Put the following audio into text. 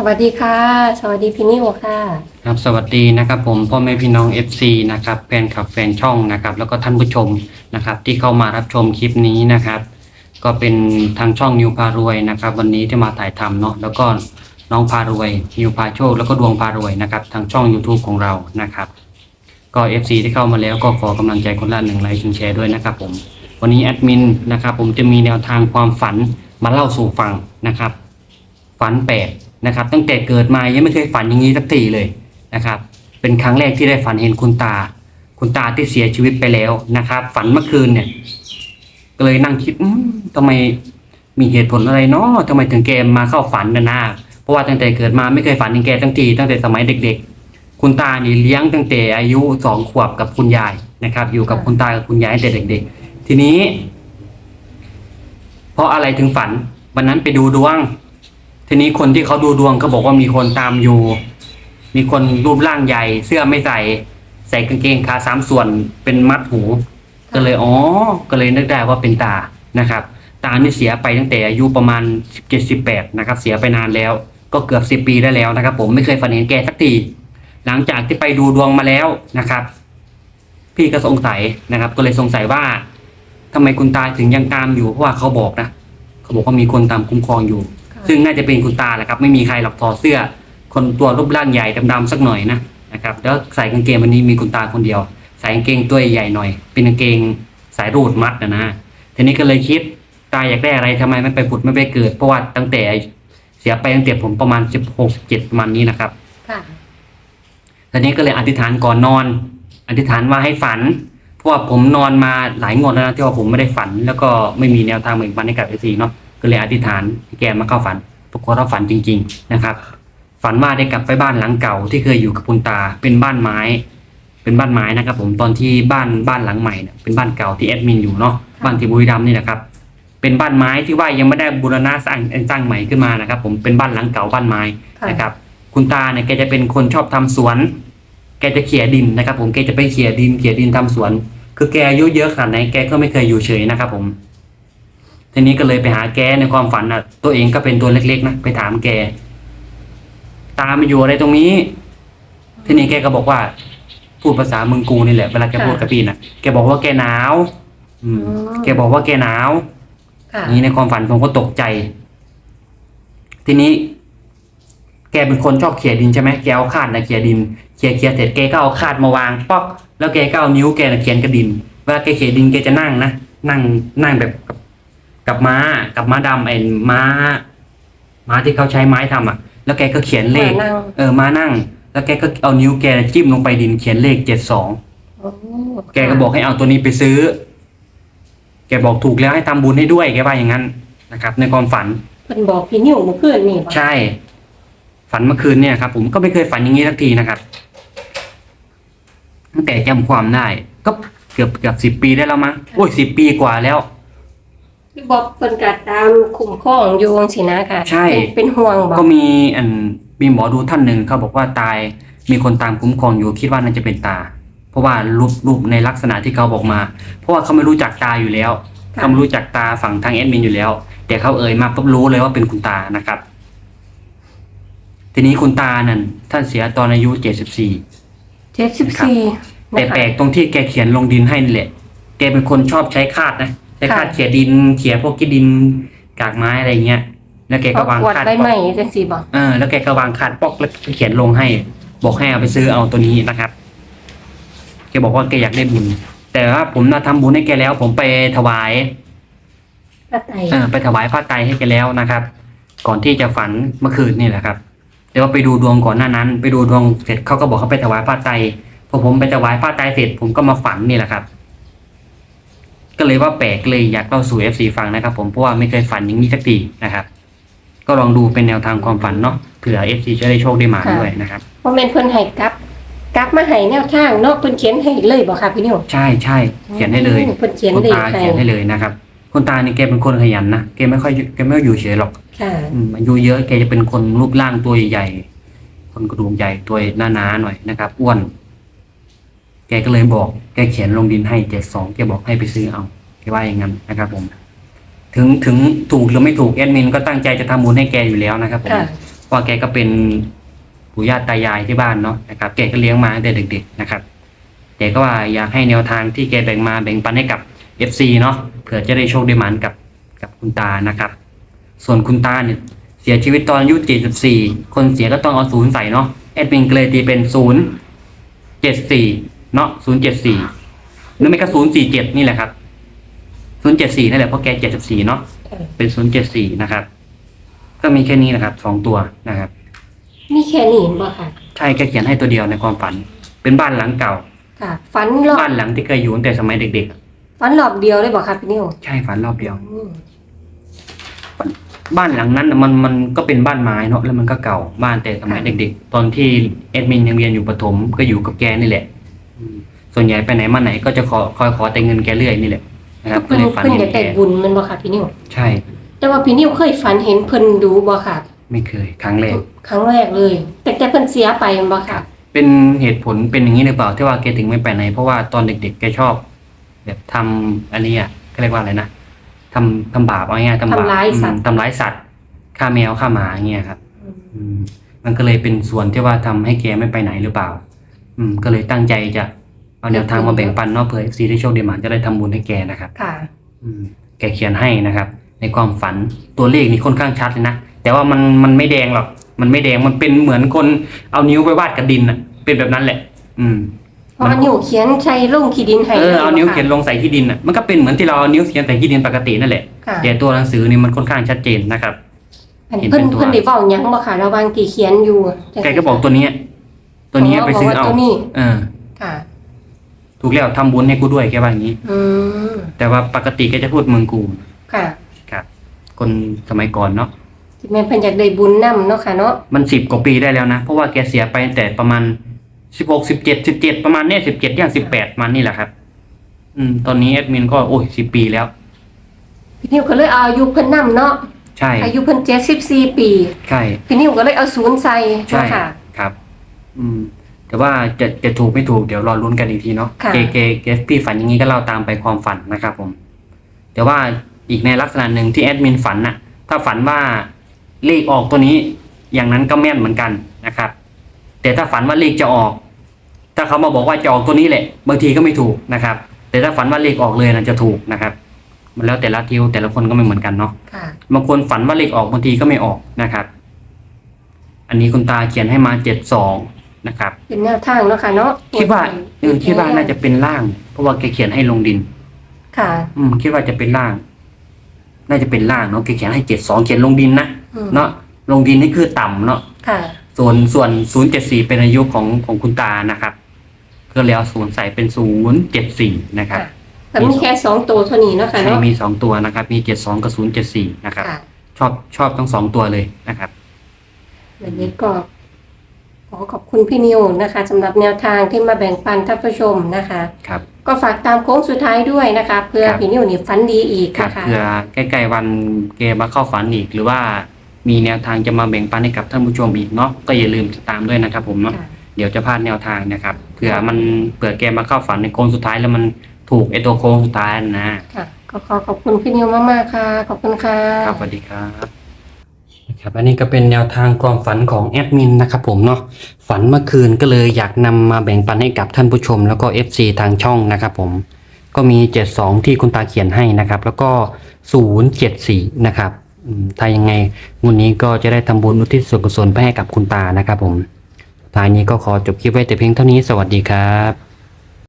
สวัสดีค่ะ สวัสดีพี่นิวค่ะ ครับสวัสดีนะครับผมพ่อแม่พี่น้อง FC นะครับแฟนคลับแฟนช่องนะครับแล้วก็ท่านผู้ชมนะครับที่เข้ามารับชมคลิปนี้นะครับ ก็เป็นทางช่องนิวพารวยนะครับวันนี้ที่มาถ่ายทำเนาะแล้วก็น้องพารวยนิวพาโชคแล้วก็ดวงพารวยนะครับทางช่อง YouTube ของเรานะครับก็ FC ที่เข้ามาแล้วก็ขอกำลังใจคนละหนึ่งไลค์แชร์ด้วยนะครับผมวันนี้แอดมินนะครับผมจะมีแนวทางความฝันมาเล่าสู่ฟังนะครับฝันแปลก นะครับตั้งแต่เกิดมายังไม่เคยฝันอย่างนี้สักทีเลยนะครับ เป็นครั้งแรกที่ได้ฝันเห็นคุณตา คุณตาที่เสียชีวิตไปแล้วนะครับ ฝันเมื่อคืนเนี่ยก็เลยนั่งคิดอืมทำไมมีเหตุผลอะไรเนาะทำไมถึงแกมาเข้าฝันนะนะเพราะว่าตั้งแต่เกิดมาไม่เคยฝันถึงแกทั้งทีตั้งแต่สมัยเด็ก ๆ คุณตานี่เลี้ยงตั้งแต่อายุสองขวบกับคุณยายนะครับ อยู่กับคุณตากับคุณยายตั้งแต่เด็ก ๆ ทีนี้ เพราะอะไรถึงฝันวันนั้นไปดูดวง ทีนี้คนที่เขาดูดวงเขาบอกว่ามีคนตามอยู่ มีคนรูปร่างใหญ่ เสื้อไม่ใส่ ใส่กางเกงขาสามส่วนเป็นมัดหู ก็เลยอ๋อ ก็เลยนึกได้ว่าเป็นตานะครับ ตานี่เสียไปตั้งแต่อายุประมาณสิบเจ็ดสิบแปดนะครับ เสียไปนานแล้ว ก็เกือบสิบปีได้แล้วนะครับ ผมไม่เคยฝันเห็นแกสักทีหลังจากที่ไปดูดวงมาแล้วนะครับ พี่ก็สงสัยนะครับ ก็เลยสงสัยว่าทำไมคุณตาถึงยังตามอยู่เพราะว่าเขาบอกนะเขาบอกว่ามีคนตามคุ้มครองอยู่ ซึ่งน่าจะเป็นคุณตาแหละครับ ไม่มีใครหรอกถอดเสื้อ คนตัวรูปร่างใหญ่ดำๆสักหน่อยนะนะครับแล้วใส่กางเกงวันนี้มีคุณตาคนเดียว ใส่กางเกงตัวใหญ่หน่อย เป็นกางเกงสายรูดมัดนะนะทีนี้ก็เลยคิดตาอยากได้อะไรทำไมไม่ไปผุดไม่ไปเกิดเพราะว่าตั้งแต่เสียไปตั้งแต่ผมประมาณสิบหกเจ็ดประมาณนี้นะครับค่ะทีนี้ก็เลยอธิษฐานก่อนนอน อธิษฐานว่าให้ฝันเพราะว่าผมนอนมาหลายงวดแล้วนะที่ว่าผมไม่ได้ฝัน แล้วก็ไม่มีแนวทางเหมือนวันให้กับเอซีเนาะ ก็เลยอธิษฐานให้แกมาเข้าฝัน ปรากฏว่าฝันจริง ๆนะครับ ฝันว่าได้กลับไปบ้านหลังเก่าที่เคยอยู่กับคุณตาเป็นบ้านไม้ เป็นบ้านไม้นะครับผมตอนที่บ้านบ้านหลังใหม่เนี่ยเป็นบ้านเก่าที่แอดมินอยู่เนาะบ้านที่บุรีรัมย์นี่แหละครับเป็นบ้านไม้ที่ว่ายังไม่ได้บูรณะสร้างสร้างใหม่ขึ้นมานะครับ ผมเป็นบ้านหลังเก่าบ้านไม้ค่ะนะครับ คุณตาเนี่ยแกจะเป็นคนชอบทำสวน แกจะเขี่ยดินนะครับ ผมแกจะไปเขี่ยดินเขี่ยดินทำสวน คือแกอายุเยอะขนาดไหนแกก็ไม่เคยอยู่เฉยนะครับ ผม ทีนี้ก็เลยไปหาแกในความฝันอะ ตัวเองก็เป็นตัวเล็ก ๆ นะไปถามแก ตามาอยู่อะไรตรงนี้ ทีนี้แกก็บอกว่า พูดภาษาเมึงกูนี่แหละเวลาแกพูดกับพี่น่ะแกบอกว่าแกหนาว อืมอืมแกบอกว่าแกหนาวค่ะนี่ในความฝันผมก็ตกใจ ทีนี้ แกเป็นคนชอบเขี่ยดินใช่ไหมแกเอาคาดนะเขี่ยดินเขี่ยเขี่ยเสร็จแกก็เอาคาดมาวางป๊อก แล้วแกก็เอานิ้วแกนะเขียนกระดินเวลาแกเขี่ยดินแกจะนั่งนะนั่งนั่งแบบ กับกับม้ากับม้าดำไอ้ม้า ม้าที่เขาใช้ไม้ทำอะ แล้วแกก็เขียนเลขมานั่ง เออม้านั่ง แล้วแกก็เอานิ้วแกจิ้มลงไปดินเขียนเลขเจ็ดสอง โอ้แกก็บอกให้เอาตัวนี้ไปซื้อ แกบอกถูกแล้วให้ทำบุญให้ด้วยแกว่าอย่างนั้นนะครับ ในความฝัน เพิ่นบอกพี่นิวเมื่อคืนนี่บ่ใช่ ฝันเมื่อคืนเนี่ยครับ ผมก็ไม่เคยฝันอย่างนี้สักทีนะครับตั้งแต่จำความได้ ก็เกือบเกือบสิบปีได้แล้วมั้งโอ้ยสิบปีกว่าแล้ว พี่บอกเพิ่นก็ตามคุ้มครองอยู่จังซี่นะค่ะใช่ เป็นเป็นห่วงบ่ก็มีอันมีหมอดูท่านหนึ่งเขาบอกว่าตายมีคนตามคุ้มครองอยู่คิดว่าน่าจะเป็นตา เพราะว่ารูปรูปในลักษณะที่เขาบอกมา เพราะว่าเขาไม่รู้จักตาอยู่แล้วค่ะเขาไม่รู้จักตาฝั่งทางแอดมินอยู่แล้ว แต่เขาเอ่ยมาปุ๊บรู้เลยว่าเป็นคุณตานะครับ ทีนี้คุณตานั่นท่านเสียตอนอายุเจ็ดสิบสี่ 74แต่นะคะแปลกตรงที่แกเขียนลงดินให้นี่แหละ แกเป็นคนชอบใช้คาดนะ ใช้คาดค่ะเขียดินเขียพวกกิดินกากไม้อะไรเงี้ย แล้วแกก็เอาวางขวดคาดใบไม้จังซี่บ่เออแล้วแกก็วางคาดปอกแล้วก็เขียนลงให้ บอกให้เอาไปซื้อเอาตัวนี้นะครับแกบอกว่าแกอยากได้บุญแต่ว่าผมน่ะทำบุญให้แกแล้ว ผมไปถวายพระไตรเออไปถวายผ้าไตรให้แกแล้วนะครับ ก่อนที่จะฝันเมื่อคืนนี่แหละครับแต่ว่าไปดูดวงก่อนหน้านั้น ไปดูดวงเสร็จเขาก็บอกเขาไปถวายผ้าไตรพอผมไปถวายผ้าไตรเสร็จ ผมก็มาฝันนี่แหละครับ ก็เลยว่าแปลกเลยอยากเล่าสู่เอฟซีฟังนะครับ ผมเพราะว่าไม่เคยฝันอย่างนี้สักทีนะครับ ก็ลองดูเป็นแนวทางความฝันเนาะเผื่อเอฟซีจะได้โชคได้หมาด้วยนะครับบ่แม่นเพิ่นให้กลับกลับมาให้แนวทางเนาะเพิ่นเขียนให้เลยบ่ค่ะพี่นิวใช่ใช่เขียนให้เลยอืมเพิ่นเขียนคุณเลยตาให้เขียนให้เลยนะครับคุณตานี่แกเป็นคนขยันนะแกไม่ค่อยแกไม่ค่อยอยู่เฉยหรอกค่ะอืมอายุเยอะแกจะเป็นคนรูปร่างตัวใหญ่ๆคนกระดูกใหญ่ตัวหนาๆหน่อยนะครับอ้วน แกก็เลยบอก แกเขียนลงดินให้เจ็ดสองแกบอกให้ไปซื้อเอาแกว่าอย่างนั้นนะครับ ผม ถึงถึงถูกหรือไม่ถูกแอดมินก็ตั้งใจจะทำบุญให้แกอยู่แล้วนะครับผมค่ะเพราะว่าแกก็เป็นปู่ย่าตายายที่บ้านเนาะนะครับ แกก็เลี้ยงมาตั้งแต่เด็ก ๆ นะครับแกก็ว่าอยากให้แนวทางที่แกแบ่งมาแบ่งปันให้กับ FC เนาะเผื่อจะได้โชคได้หมันกับกับคุณตานะครับ ส่วนคุณตาเนี่ยเสียชีวิตตอนอายุ74คนเสียก็ต้องเอาศูนย์ใส่เนาะแอดมินก็เลยตีเป็นศูนย์เจ็ดสี่ เนาะศูนย์เจ็ดสี่หรือไม่ก็ศูนย์สี่เจ็ดนี่แหละครับศูนย์เจ็ดสี่นั่นแหละเพราะแกเจ็ดสิบสี่เนาะเป็นศูนย์เจ็ดสี่นะครับ ก็มีแค่นี้นะครับสองตัวนะครับ มีแค่นี้บ่ค่ะ ใช่แกเขียนให้ตัวเดียวในความฝัน เป็นบ้านหลังเก่า ค่ะ ฝันรอบบ้านหลังที่เคยอยู่ตั้งแต่สมัยเด็กฝันรอบเดียวเลยบ่ค่ะพี่นิวๆ ใช่ฝันรอบเดียว อืมบ้านหลังนั้นน่ะมันมันก็เป็นบ้านไม้เนาะแล้วมันก็เก่าบ้านแต่สมัยเด็ก ๆ ตอนที่เอ็ดมินยังเรียนอยู่ประถมก็อยู่กับแกนี่แหละอืม ส่วนใหญ่ไปไหนมาไหนก็จะขอคอยขอแต่เงินแกเรื่อยนี่แหละนะครับก็เพิ่นเลยฝันเพิ่นเห็อนยากแกได้บุญแมันบ่ค่ะพี่นิวใช่ แต่ว่าพี่นิวเคยฝันเห็นเพิ่นดูบ่ค่ะไม่เคย ครั้งแรกครั้งแรกเลย แต่แต่เพิ่นเสียไปแมันบ่ค่ะ เป็นเหตุผลเป็นอย่างนี้หรือเปล่าที่ว่าแกถึงไม่ไปไหน เพราะว่าตอนเด็กๆแกชอบ แบบทำอันนี้อะเขาเรียกว่าอะไรนะทำทำบาปเอาง่ายๆทำบาปทำร้ายสัตว์อืมทำร้ายสัตว์ฆ่าแมวฆ่าหมาอย่างเงี้ยครับอืมมันก็เลยเป็นส่วนที่ว่าทำให้แกไม่ไปไหนหรือเปล่า อืมก็เลยตั้งใจจะเอาแนวทางมาแบ่งปันเนอกเผื่อซีได้โชคดีหมาจะได้ทำบุญให้แกนะครับ ค่ะ อืมแกเขียนให้นะครับ ในความฝันตัวเลขนี่ค่อนข้างชัดเลยนะแต่ว่ามันมันไม่แดงหรอกมันไม่แดงมันเป็นเหมือนคนเอานิ้วไปวาดกับดินอะ เป็นแบบนั้นแหละ อืมเพราะว่านิ้วเขียนใช้ลงขีดินให้เออเอานิ้วบ่ค่ะเขียนลงใส่ที่ดินอะมันก็เป็นเหมือนที่เราเอานิ้วเขียนใส่ที่ดินปกตินั่นแหละค่ะแต่ตัวหนังสือนี่มันค่อนข้างชัดเจนนะครับ อันเห็นเพิ่นเป็นตัว เพิ่นได้เว้าหยังบ่ค่ะระหว่างที่เขียนอยู่แกก็บอกตัวเนี้ย ตัวเนี้ยไปซื้อบอกว่าเอาตัวนี้เออค่ะ ถูกแล้วทำบุญให้กูด้วยแกว่าอย่างนี้ อืมแต่ว่าปกติแกจะพูดมึงกูค่ะครับคนสมัยก่อนเนาะที่แม่นเพิ่นอยากได้บุญนํเนาะค่ะเนาะมันสิบกว่าปีได้แล้วนะ เพราะว่าแกเสียไปตั้งแต่ประมาณสิบหกสิบเจ็ดสิบเจ็ดประมาณเนี้ยสิบเจ็ดย่างสิบแปดมันนี่แหละครับ อืม ตอนนี้แอดมินก็โอ้ยสิบปีแล้ว พี่นิวก็เลยเอาอายุเพิ่นนํเนาะใช่อายุเพิ่น74ปี ใช่พี่นิวก็เลยเอาศูนย์ใส่ใช่เนาะค่ะครับ อืม แต่ว่าจะจะถูกไม่ถูกเดี๋ยวรอลุ้นกันอีกทีเนาะค่ะ เกเกเกพี่ฝันอย่างนี้ก็เล่าตามไปความฝันนะครับผม แต่ว่าอีกในลักษณะหนึ่งที่แอดมินฝันน่ะ ถ้าฝันว่าเลขออกตัวนี้อย่างนั้นก็แม่นเหมือนกันนะครับ แต่ถ้าฝันว่าเลขจะออก ถ้าเขามาบอกว่าจะออกตัวนี้แหละบางทีก็ไม่ถูกนะครับ แต่ถ้าฝันว่าเลขออกเลยนะจะถูกนะครับ มันแล้วแต่ละทิวแต่ละคนก็ไม่เหมือนกันเนาะ ค่ะ บางคนฝันว่าเลขออกบางทีก็ไม่ออกนะครับ อันนี้คุณตาเขียนให้มาเจ็ดสอง นะครับ เป็นแนวทางเนาะค่ะเนาะคิดว่าเออคิดว่าน่าจะเป็นล่าง เพราะว่าแกเขียนให้ลงดิน ค่ะ อืมคิดว่าจะเป็นล่าง น่าจะเป็นล่างเนาะแกเขียนให้เจ็ดสองเขียนลงดินนะอืม เนาะลงดินนี่คือต่ำเนาะค่ะ ส่วนส่วนศูนย์เจ็ดสี่เป็นอายุของของคุณตานะครับ ก็แล้วศูนย์ใส่เป็นศูนย์เจ็ดสี่นะครับค่ะแต่มีแค่สองตัวเท่านี้เนาะค่ะใช่เนาะมีสองตัวนะครับ มีเจ็ดสองกับศูนย์เจ็ดสี่นะครับ ค่ะชอบชอบทั้งสองตัวเลยนะครับ วันนี้ก็ ขอขอบคุณพี่นิวนะคะสำหรับแนวทางที่มาแบ่งปันท่านผู้ชมนะคะ ครับ ก็ฝากตามโค้งสุดท้ายด้วยนะคะ เพื่อครับ พี่นิวนี่ฝันดีอีกครับนะคะเผื่อใกล้ๆวันเกมาเข้าฝันอีก หรือว่ามีแนวทางจะมาแบ่งปันให้กับท่านผู้ชมอีกเนาะก็อย่าลืมติดตามด้วยนะครับผมเนาะ ค่ะเดี๋ยวจะพลาดแนวทางนะครับเผื่อมันเผื่อแกมาเข้าฝันในโค้งสุดท้ายแล้วมันถูกไอตัวโค้งสุดท้ายนะค่ะ ก็ขอขอบคุณพี่นิวมากๆค่ะ ขอบคุณค่ะ ครับสวัสดีครับ ครับอันนี้ก็เป็นแนวทางความฝันของแอดมินนะครับผมเนาะฝันเมื่อคืนก็เลยอยากนำมาแบ่งปันให้กับท่านผู้ชม แล้วก็ FC ทางช่องนะครับผมก็มี 72 ที่คุณตาเขียนให้นะครับ แล้วก็ 074 นะครับถ้ายังไงวันนี้ก็จะได้ทำบุญอุทิศส่วนกุศลไปให้กับคุณตานะครับผมท้ายนี้ก็ขอจบคลิปไว้แต่เพียงเท่านี้สวัสดีครับ